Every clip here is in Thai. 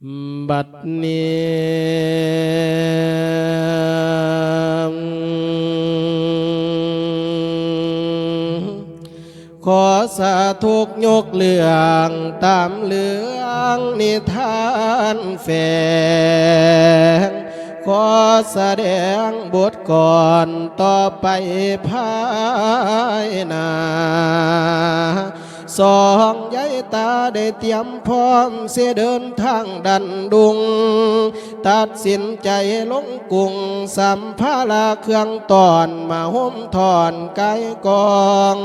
บัดนี้ขอสาธุกยกเรื่องตามเรื่องนิทานแฝงขอแสดงบทก่อนต่อไปภายนา สองยายตาได้เตรียมพร้อมเสียเดินทางดันดุง ตัดสินใจลงกรุงสัมภาระเครื่องตอนมาห่มถอนไกายกอง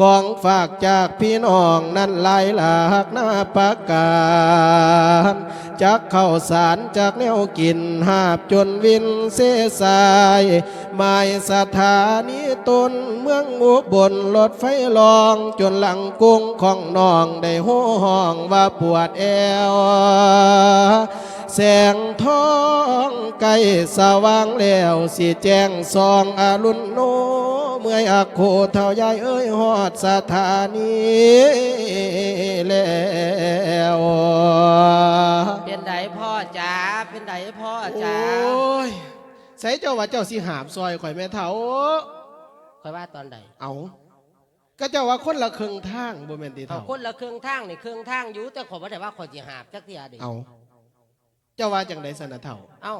ของฝากจากพี่น้องนั้นหลายหลากหน้าประกาศ จากเข้าสารจากแนวกินหาบจนวินเสสายหมายสถานีตนเมืองอุบลรถไฟลองจนหลังกุ้งของน้องได้หูห้องว่าปวดแอวแสงทองใกล้สว่างแล้วสิแจ้งซองอารุณโนเมื่อยอักโคเท่ายายเอ้ยหอดสถานี ส่เจ้าว่าเจ้าสิหามซอยข่อยแม่เฒ่าคอยว่าตอนใดเอาก็เจ้าว่าคนละครึ่งทางบ่แม่นติเขาเฒ่าคนละเครื่องทางนี่เครื่องทางอยู่แต่ขอยบ่ได้ว่าขอยสิหาบจักเทียเดิเอาเจ้าว่าจังไดสนะเฒ่าเอ้า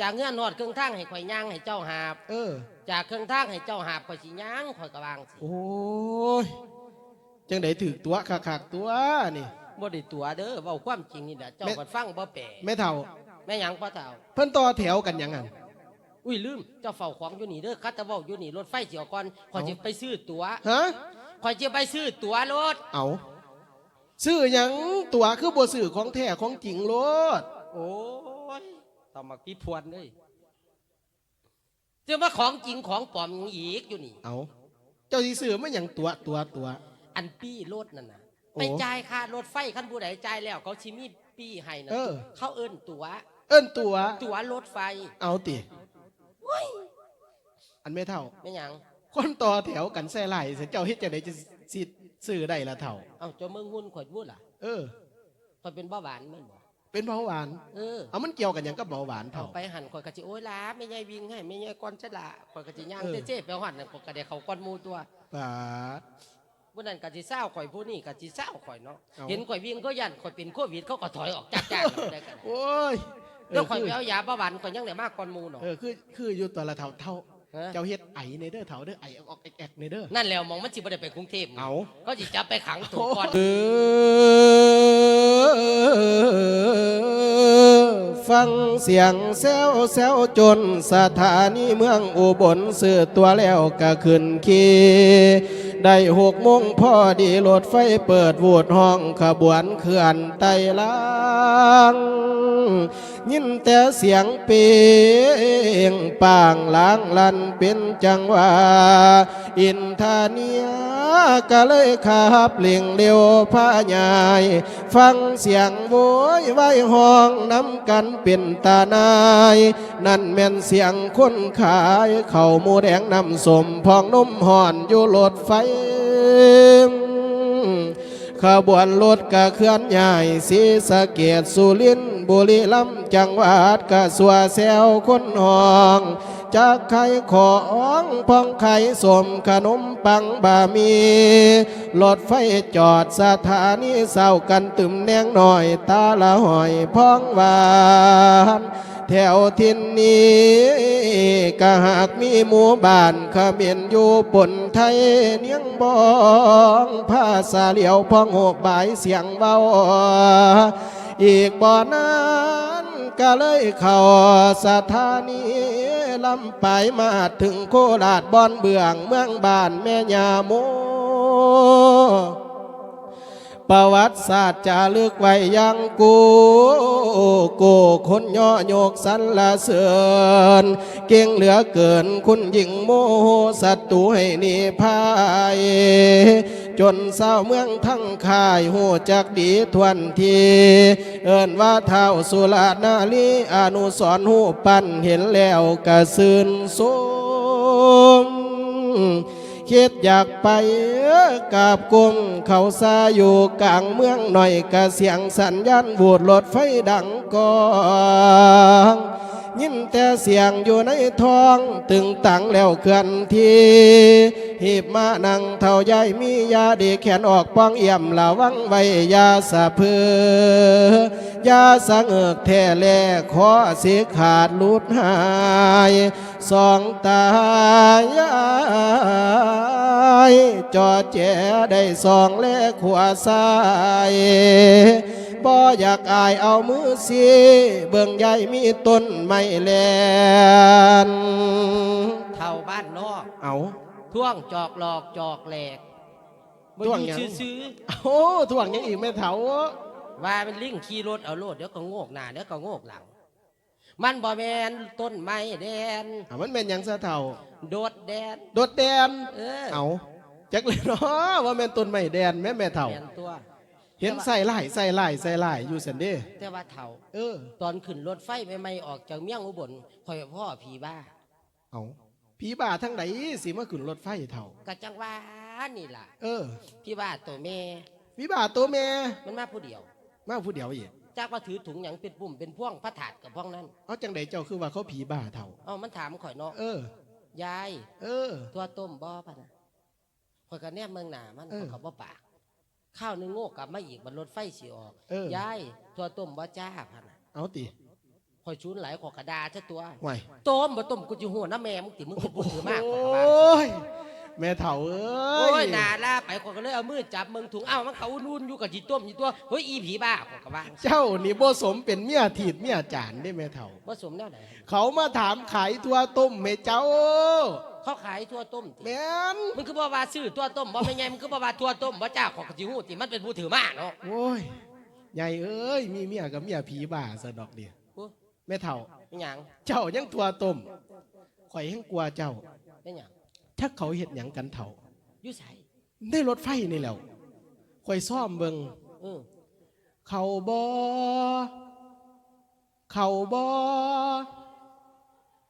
จากเงื่อนนอดเครื่องทางให้ข่อยย่างให้เจ้าหาบ เออ จากเครื่องทางให้เจ้าหาบข่อยสิย่างข่อยก็วางสิโอ้ยจังไดถือตัวคักๆตัวนี่ บ่ได้ตัวเด้อเว้าความจริงนี่แหละเจ้าแม่ ก็ฟังบ่แปลแม่เฒ่าแม่หยังพ่อเฒ่าเพิ่นต่อแถวกันหยังหั่น อุ้ยลืมเจ้าเฝ้าของอยู่นี่เด้อคัตตะเว้าอยู่นี่รถไฟสิออกก่อนข่อยสิไปซื้อตั๋วฮะข่อยสิไปซื้อตั๋วรถเอาซื้อหยังตัวคือบ่ซื้อของแท้ของจริงโลดโอ้ยต้องมาพี่พวนเลยจะมาของจริงของปลอมหยังอีกอยู่นี่ เอาเจ้าสิซื้อมาหยังตัวตัวตัวอันปี้รถนั่นน่ะโอ้ไปจ่ายค่ารถไฟขั้นผู้ใดจ่ายแล้ว เขาชิมีปี้ให้นะเออเขาเอิ้นตัว๋วเอิ้นตัวตั๋วรถไฟ เอาติ อันไม่เท่า ไม่หยังคนต่อแถวกันแซ่ไหลเสียเจ้าเฮ็ดจังไดจะสิซื้อได้ละเท่า เอาเจ้าเมืองหุ้นข่อยพูดล่ะเออ ข่อยเป็นเบาหวานแม่นบ่เป็นเบาหวาน เออเอามันเกี่ยวกันหยังกับเบาหวานเอาเท่า ไปหันข่อยกะจิโอ้ยลาไม่ใหญ่วิ่งให้ไม่ใหญ่ก้อนชะละข่อยกะจิย่างเออ เจ๊ๆไปหันน่ะข่อยกะได้เขาก้อนหมูตัวบาด ผู้นั้นกะจิเศร้าข่อยผู้นี้กะจิเศร้าข่อยเนาะ เอาเห็นข่อยวิ่งก็ยันข่อยเป็นโควิดเขาก็ถอยออกจากจ้างได้กันโอ้ยเอ แล้วอข่อยคือไปเอายาเบาหวานข่อยยังได้มากก้อนหมูเนาะเออคือคืออยู่ตัวละเท่าเท่าฮะ เจ้าเฮ็ดไอในเด้อเท่าเด้อไอออกแอกๆในเด้อนั่นแล้วมองมันสิบ่ได้ไปกรุงเทพเอาก็สิจับไปขังตัวก่อนเออฟังเสียงแซวแซวจนสถานีเมืองอุบลสื่อตัวแล้วก็ขึ้นขี่ได้หกโมงพอดีรถไฟเปิดวูดห้องขบวนเคลื่อนไต่ลางยินแต่เสียงเปียงปางล้างลันเป็นจังหวะอินทาเนียก็เลยขับเลี่ยงเร็วพายาย ฟังเสียงโวยไว้ห้องน้ำกันเป็นตาหนาย นั่นแม่นเสียงคนขายเข่าหมูแดงน้ำสมพองนมห่อนอยู่รถไฟขบวนรถกะเคลื่อนย้ายสีสะเกตสุริน บุรีรัมย์จังหวัดกะสัวแซวคนหองจากไข่ของพองไข่สมขนมปังบะหมีรถไฟจอดสถานีเศร้ากันตึมแนงหน่อยตาละหอยพองหวานแถวทินนี้ก็หากมีหมู่บ้านขมียนอยู่ปนไทยเนียงบองภาษาเหลียวพองหกบายเสียงเบา อีกบ่อนั้นก็เลยเข้าสถานีลำไปมาถึงโคราชบอนเบืองเมืองบ้านแม่ยาโมประวัติศาสตร์จะลึกไว้ยังกูกูคนย่อโยกสรรเสริญเก่งเหลือเกินคุณหญิงโมโหศัตรูให้หนีพาย จนเศร้าเมืองทั้งค่ายหูจักดีทวนที เอินว่าเท้าสุรานาลีอนุสรณ์หูปั้นเห็นแล้วกระสืนสมคิดอยากไปกับกุมเขาซาอยู่กลางเมืองหน่อยกระเสียงสัญญาณบูดรถไฟดังกอง ยินแต่เสียงอยู่ในท้อง ตึงตังแล้วเคลื่อนทีหีบมานั่งเท่าใหญ่มียาดีแขนออกป้องเอี่ยมละวังไว้ยาสะเพือยาสังเอิกแท่แลขอเสิขาดลุดหายสองตายายจอดแจได้สองแลขวาซ้าย บ่อยากอายเอามือสีเบิ่งใหญ่มีต้นไม้แลนเท่าบ้านนอกเอาท่วงจอกหลอกจอกแหลกบ่ท่วงอหยังยู่ซื้อโอ้ถ่วงยังอีกไม่เถาๆว่าเป็นลิงขี่รถเอาโลดเดี๋ยวก็โงกหน้าเดี๋ยวก็โงกหลัง มันบ่แมนต้นไม้แดน อะมันเป็นหยังซะเถาโดดแดน โดดแดนเออเอาจักเลยเนาะว่าแม่นต้นไม้แดนแม่แม่เถาแมนตัว เห็นใส่ไล่ใส่ไล่ใส่ไล่อยู่สันเด้แต่ว่าเท่าเออ ตอนขึ้นรถไฟใหม่ๆออกจากเมียงอุบลคอยพ่อผีบ้า เอาผีบ้าทั้งไหนสิมาขึ้นรถไฟเถากะจังว่านี่ล่ะ เออพี่บ้าตัวแม่ผีบ้าตัวแม่มันมาผู้เดียว มาผู้เดียวอีกจากว่าถือถุงหยังเป็นปุ่มเป็นพ่วงพระถาดกับพ่องนั้นเอาจังใดเจ้าคือว่าเขาผีบ้าเถาเอามันถามข่อยเนาะเออยาย เออ ตัวต้มบ่ปะนะข่อยก็แนบเมืองหนามันเออข่อยก็บ่ปาก ข้าวหนึงโง่กลับมาอีกบนรถไฟสิออกเออ ยายตัวต้มบ่จ้าพะนะเอาติข่อยชูนไหลายขอยกระดาซะตัวไหวต้มบ่ต้มกูจิหัวน้าแม่มึงติมึงเป็นผู้ถือมากโอข่อยก็ว่า้ย แม่เถาเอ้โอ้ยยนาลาไปข่อยก็เลยเอามือจับมึงถุงเอ้ามันเขาอุ่นๆอยู่กับจีต้มอยู่ตัวเฮ้ยอีผีบ้าข่อยก็ว่าเจ้านี่บ่สมเป็นเมียถีดเมียจานได้แม่เถาบ่สมแนวไหน เขามาถามขายทั่วต้มแม่เจ้า เขาขายทั่วต้มติแม่นมึงคือบ่ว่าซื้อทั่วต้มบ่เป็นไงมึงคือบ่ว่าทั่วต้มบ่จ้าข่อยก็สิฮู้ติมันเป็นผู้ถือมากเนาะโอ้ยใหญ่เอ้ยมีเมียกับเมียผีบ้าซะดอกเดียวโอ้ยแม่เฒ่า เป็นหยังเจ้ายังตัวต้มข่อยยังกลัวเจ้า เป็นหยังถ้าเขาเห็ดหยังกันเฒ่า อยู่ไสได้รถไฟนี่แหล้วข่อยซ่อมเบิงเออเขาบอเขาบอ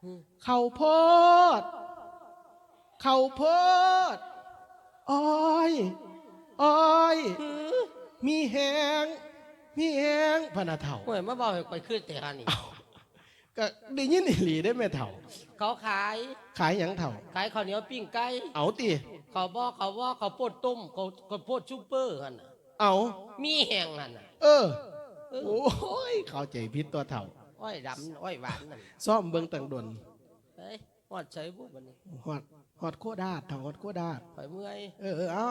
อืมเขาโพด เขาโพดอ้อยอ้อย มีแหงมีแหงพะนาเฒ่าโอ้ยมาบอกให้ไปขึ้นแต่ฮานี่ ก็ได้ยินอีหลีได้แม่เฒ่า เขาขาย ขายหยังเฒ่า ขายข้าวเหนียวปิ้งไก่เอาติเขาบอกเขาว่าเขาวโพดต้มเขาเขาวโพดซุปเปอร์หั่นน่ะเอามีแห้งหั่นน่ะเออ เออโอ้ย เข้าใจผิดตัวเฒ่า อ้อยดำอ้อยหวานนั่นซ่อมเบิงตังดนเฮ้ยฮ อดใช้บุบันนี้ฮอดฮอดโคดาดเฒ่าฮอดโคดาดข่อยเมื่อยเออเออเอา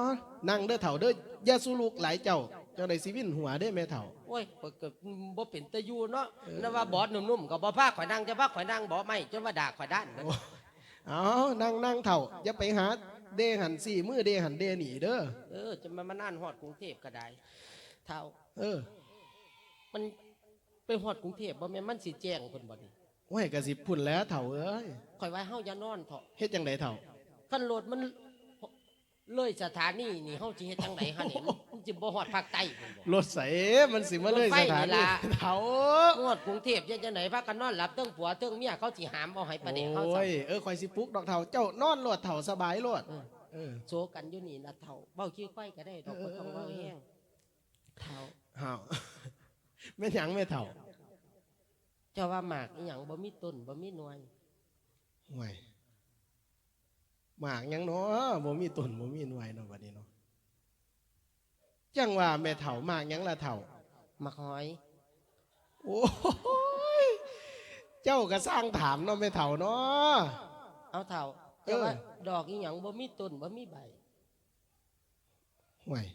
นั่งเด้อเฒ่าเด้ออย่าสู้ลูกหลายเจ้าเจ้าได้สิวินหัวเด้อแม่เฒ่าโอ้ยข่อยเกิดบ่เป็นตะยูเนาะเออนั่นว่าบอดหนุ่มๆก็บ่พาข่อยนั่งจะพาข่อยนั่งบ่ไม่จะว่าด่าข่อยด้านเด้อเอานั่งนั่งเฒ่าอย่าไปหาเดหันสี่มือเดหันเดหนีเด้อเออจะมามานั่นฮอดกรุงเทพก็ได้เท่าเออ มันไปฮอดกรุงเทพบ่แม่นมันสิแจ้งเพิ่นบ่นี่ โอ้ยกะสิพุ่นแล้วเฒ่าเอ้ยข่อยว่าเฮาอย่านอนเถาะเฮ็ดจังไดเฒ่า คันรถมันเลยสถานีนี่เฮาสิเฮ็ดจังได๋ฮะนี่มันสิบ่ฮอดภาคใต้พุ่นบ่รถใสมันสิมาเลยรถไฟสถานี่นีล่ะเฒ่าฮอดกรุงเทพเฮ็ดจังได๋พากันนอนหลับเทิงผัวเทิงเมียเขาสิหามเอาให้ประเดะเฮาโอ้ซะยเออคอยสิปลุกดอกเฒ่าเจ้านอนโลดเฒ่าสบายโลดเออเออโซกันอยู่นี่นะเฒ่าเว้าชื่อก้อยก็ได้ดอกบ่ต้องเว้าแห้งเฒ่าอ้าวแม่นหยังแม่เฒ่า เจ้าว่าหมากอีหยังบ่มีต้นบ่มีหน่วย ห่วยหมากหยังเนาะบ่มีต้นบ่มีหน่วยเนาะบัดนี้เนาะจังว่าแม่เฒ่าหมากหยังล่ะเฒ่า หมักหอย โอ้ยเจ้าก็สร้างถามเนาะแม่เฒ่าเนาะ เอาเฒ่าเออเจ้าว่าดอกอีหยังบ่มีต้นบ่มีใบ ห่วย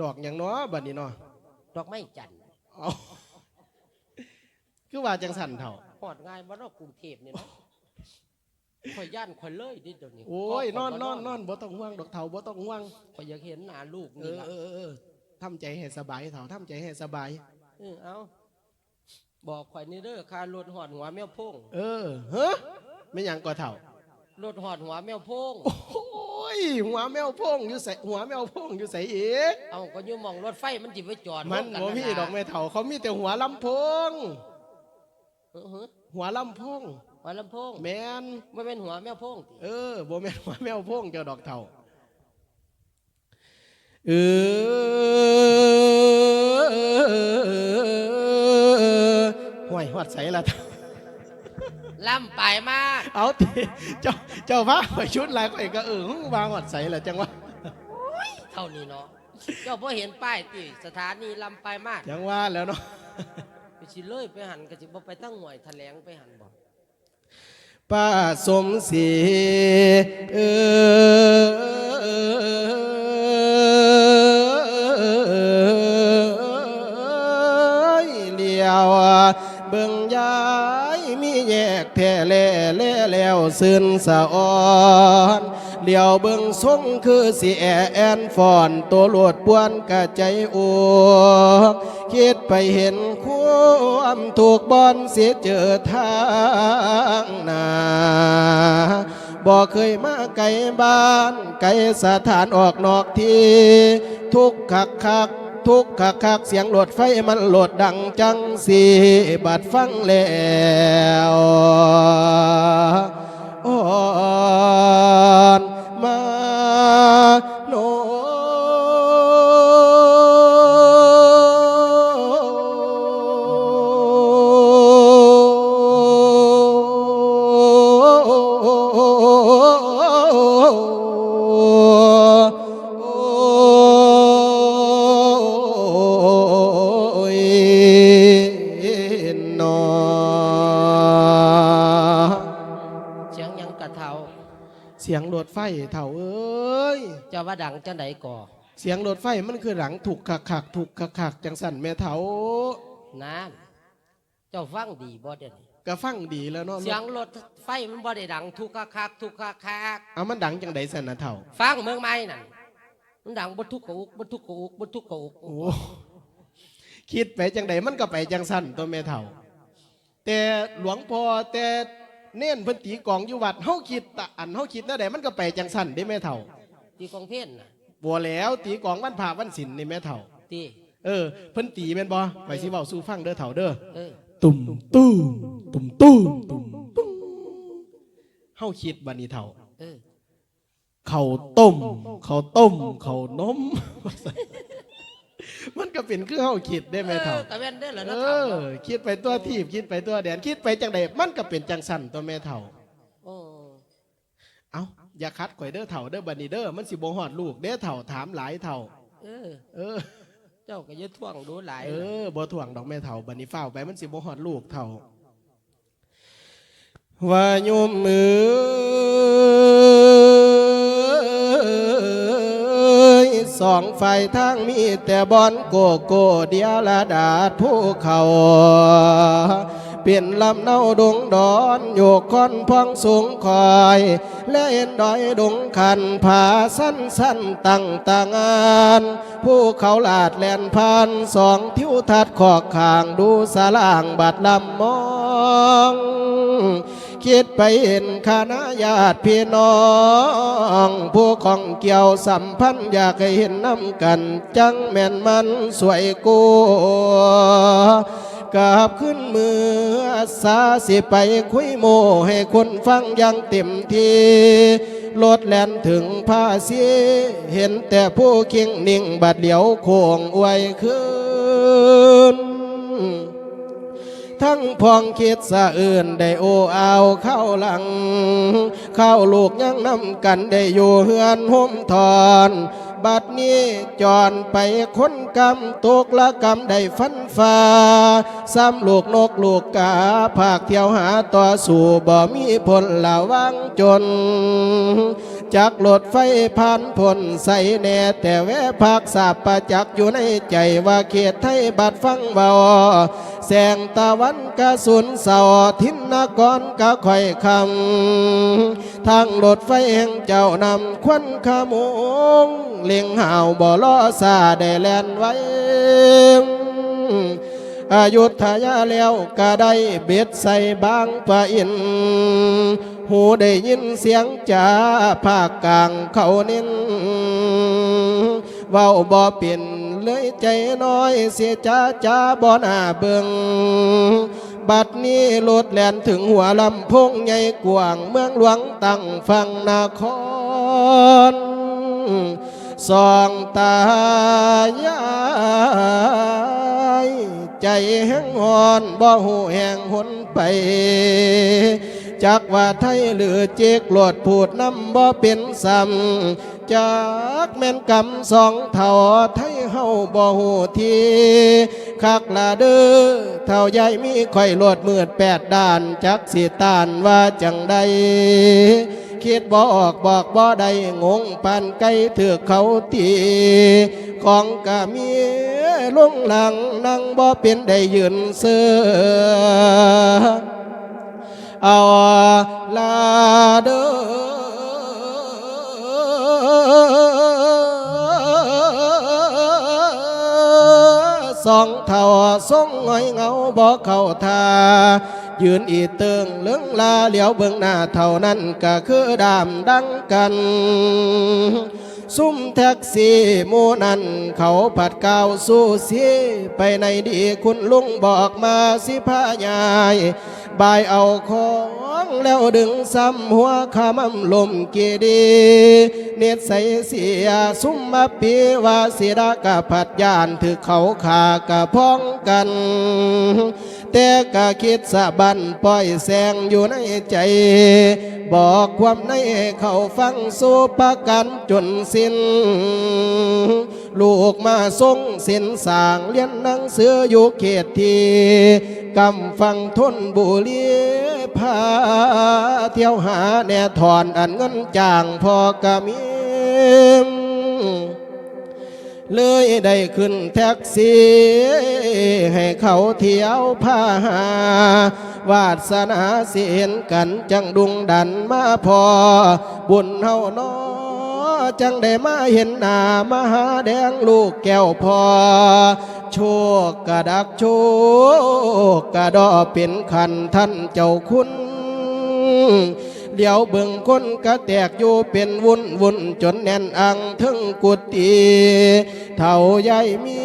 ดอกหยังเนาะบัดนี้เนาะดอกไม้จันทร์เอา คือว่าจังสั่นเฒ่าฮอดง่ายบ่เนาะกรุงเทพนี่เนาะข่อยย่านข่อยเลยดิเดี๋ยวนี้โอ้ยนอนข่นอนบ่นอนบ่ต้องห่วงดอกเฒ่าบ่ต้องห่วงข่อยอยากเห็นหน้าลูกเอนี่อล่ะเออเออเออทำใจให้สบายเฒ่าทำใจให้สบาย เออเอาบอกข่อยนี่เด้อค่ารถหอดหัวแมวโพงเออเฮ้ไม่หยังก็เฒ่ารถหอดหัวแมวโพงโอ้ยหัวแมวโพงอยู่ใส่หัวแมวโพงอยู่ใส่เอกเอาก็อยู่หมองรถไฟมันจิไปจอดมันร่วบ่กัมีนั่นดอกล่ะไม้เฒ่าเขามีแต่หัวลำโพงเออเออ หัวลำโพงหัวลำโพงแมนไม่เป็นหัวแมวโพงติเออบ่แม่นว่าแมวโพงเจ้าดอกเท่าเออห่วยหอดใสละเท่าล่ำไปมาก เอาติเจ้าเจ้าว่าข่อยชุดลายข่อยก็เออหึ่งวางหอดใสละจังวะเท่านี้เนาะเจ้าพอเห็นป้ายติสถานีลำไปมากจังว่าแล้วเนาะไป สิเลยไปหันก็สิบ่ไปตั้งหน่วยแถลงไปหันบ่ป้าสมศรีเออเลียวเบิ่งยายมีแยกแท่แล่แล่แล้วซึนสะอ่อนเลียวเบิ่งทรงคือสิแอแอนฟอนตัวโลดปวนกะใจอวกคิดไปเห็น มถูกบอนเสียเจอทางหนาบ่เคยมาไกลบ้าน ไกลสถานออกนอกที่ ทุกคักคักทุกคักคักเสียงโหลดไฟมันโหลดดังจังสีบัดฟังแล้วอ่อ เสียงรถไฟเถ่าเอ้ยเจ้าว่าดังจังไดก่อ เสียงรถไฟมันคือหลังถูกขักขักถูกขักขักจังสันแม่เถานั่นเจ้าฟังดีบ่เดี๋ยวนี้ก็ฟังดีแล้วเนาะเสียงรถไฟมันบ่ได้ดังทุกคักคักทุกคักคักเอามันดังจังไดสันนะเถ่า ฟังเมืองไม้นั่นมันดังบ่ทุกกะอุกบ่ทุกกะอุกบ่ทุกกะอุกโอ้คิดไปจังไดมันก็ไปจังสันตัวแม่เถาแต่หลวงพ่อแต่ เน้นเพิ่นตีกลองอยู่วัดเฮาคิดตะอันเฮาคิดแนวใดมันก็ไปจังสันเด้แม่เถาที่กองเพี้ยนน่ะบัวแล้วตีกลองวันพระวันศีลนี่แม่เถาที่เออเพิ่นตีแม่นบ่ไปสิเว้าสู่ฟังเด้อเถาเด้อเออตุ่มตุ้มตุ่มตุ้มตุ่มตุ้มเฮาคิดบัดนี้เถาเออเขาวต้มเขาวต้มเขาวนม มันก็เป็นคือเฮาคิดได้ไหมเถาออกะแม่นเด้อเหรอเอเนาะเฒ่าอ เนาะคิดไปตัวทีบคิดไปตัวแดนคิดไปจังใดมันก็เป็นจังสันตัวแม่เถาโอ้เอ้าอย่าคัดข่อยเด้อเถาเด้อบัดนี้เด้อมันสิบ่ฮอดลูกเด้อเถาถามหลายเถาเออ เออ เจ้าก็อย่าท่วงดูหลายเออบ่ถ่วงดอกแม่เถาบัดนี้ฝ้าวไปมันสิบ่ฮอดลูกเถาว่าโยมมือ สองฝ่ายทางมีแต่บอนโกโก้เดียวละดาดผู้เขาเปลี่ยนลำเนาดงดอนโยกคอนพองสูงคอย และเอ็นดอยดงคันผาสั้นสั้นตั้งต่างานผู้เขาลาดแลนพันสองทิวทัดขอกขางดูสลางบัดลำมอง คิดไปเห็นคณะญาติพี่น้อง ผู้ของเกี่ยวสัมพันธ์อยากให้เห็นน้ำกัน จังแม่นมันสวยกูกราบขึ้นมือสาสิไปคุยโมให้คนฟังยังเต็มที่รถแล่นถึงภาษีเห็นแต่ผู้เคิงนิ่งบัดเหลียวโค้งอวยขึ้น ทั้งพองคิดสะอื่นได้โอเอาเข้าหลัง เข้าลูกยังนำกันได้อยู่เฮือนห่มทอนบัดนี้จอนไปค้นกำตกละกำได้ฟันฟ้าซ้ำลูกนกลูกกาภาคเที่ยวหาต่อสู่บ่มีผลละวังจน จากรถไฟผ่านพ้นใส่แน่แต่แวะพักสาบประจักอยู่ในใจว่าเขตไทยบัดฟังเบาแสงตะวันกระสุนเสาทินนกรกะค่อยคำทางรถไฟแห่งเจ้านำควันขโมงเลียงห่าวบ่ล้อซาได้แลนไว้อายุทยาแล้วก็ได้เบ็ดใส่บางปะอิน หูได้ยินเสียงจ่าภาคกลางเขาเน้นเว้าบ่เปลี่ยนเลยใจน้อยเสียจ้าจ้าบ่น่าเบิงบัดนี้โลดแล่นถึงหัวลำพงใหญ่กว้างเมืองหลวงตั้งฟังนครสองตายายใจแห้งหอนบ่หูแห้งหนไป จักว่าไทยหรือเจกโลดพูดน้ำบ่เป็นซ้ำจากแม่นกำสองเท่าไทยเฮาบ่หูทีคักละเด้อเท่าใหญ่มีข่อยโลดมืดแปดด้านจักสิตานว่าจังใดคิดบ่ออกบอกบ่ได้งงปานไก่ถือเขาตีของกะมีลงหลังนั่งบ่เป็นได้ยืนเสือ เอาลาเด้อสองเท่าทรงหงอยเงาบ่เข้าทายืนอีเติงเลืองลาเหลียวเบื้องหน้าเท่านั้นก็คือดามดังกัน ซุ่มแท็กซี่มูนันเขาผัดก้าวสู้สีไปในดีคุณลุงบอกมาสิพายายบายเอาของแล้วดึงซ้ำหัวขามำลมเกีดีเน็ดใสเสียซุ่มมาปีว่าเสียดากะผัดยานถือเขาขากะพ้องกัน แต่กะคิดสะบันปล่อยแสงอยู่ในใจ บอกความในให้เขาฟังสู้ประกันจนสิ้น ลูกมาส่งสินสางเรียนหนังเสืออยู่เขตทีกำฟังทนบุรีพาเที่ยวหาแน่ถอนอันเงินจ้างพอกะมี เลยได้ขึ้นแท็กซี่ให้เขาเที่ยวพาหาวาสนาเสียนกันจังดุงดันมาพอ บุญเฮาน้อจังได้มาเห็นหน้ามาหาแดงลูกแก้วพอ โชคกระดักโชคกระดอเป็นขันท่านเจ้าคุณ เดี๋ยวเบิ่งคนกระแตกอยู่เป็นวุ่นวุ่นจนแน่นอังถึงกุฏิเท่าใหญ่มี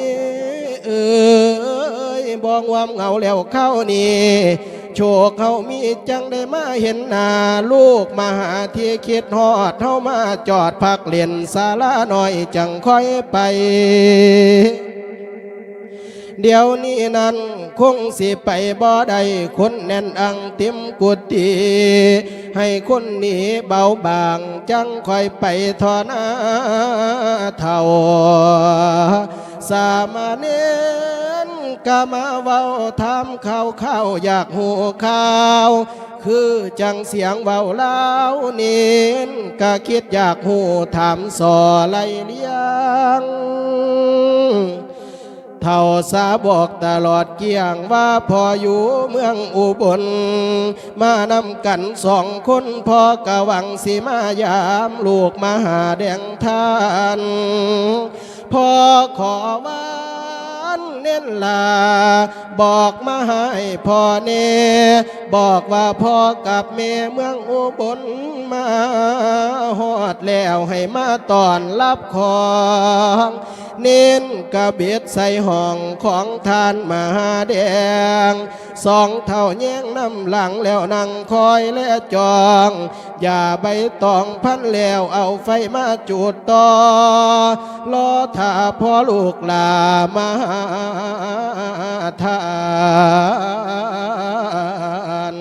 เอ้ยบองวามเหงาแล้วเข้านี่โชคเขามีจังได้มาเห็นหน้าลูกมาหาที่คิดฮอดเท่ามาจอดพักเรียนศาลาหน่อยจังค่อยไป เดี๋ยวนี้นั้นคงสิไปบ่ได้คนแน่นอังเต็มกุฏิให้คนนี้เบาบางจังคอยไปทอนาเท่า สามาเนนกามาเว้าถามข่าวข้าวอยากหูข่าวคือจังเสียงเว้าเล่าเน้นก็คิดอยากหูถามสอไลเลี้ยง เท่าสาบอกตลอดเกี่ยงว่าพออยู่เมืองอุบล มานำกันสองคนพอกะวังสิมายามลูกมาหาแดงทาน พอขอว่า เน้นลา บอกมาให้พ่อเน บอกว่าพ่อกับแม่เมืองอุบลมาหอดแล้วให้มาตอนรับของเน้นกระเบียดใส่ห้องของทานมหาแดง สองเท่าแย่งน้ำหลังแล้วนั่งคอยและจอง อย่าใบตองพันแล้วเอาไฟมาจุดต่อรอถ้าพ่อลูกลามาทาน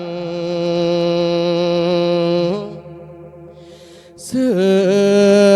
เสื่อ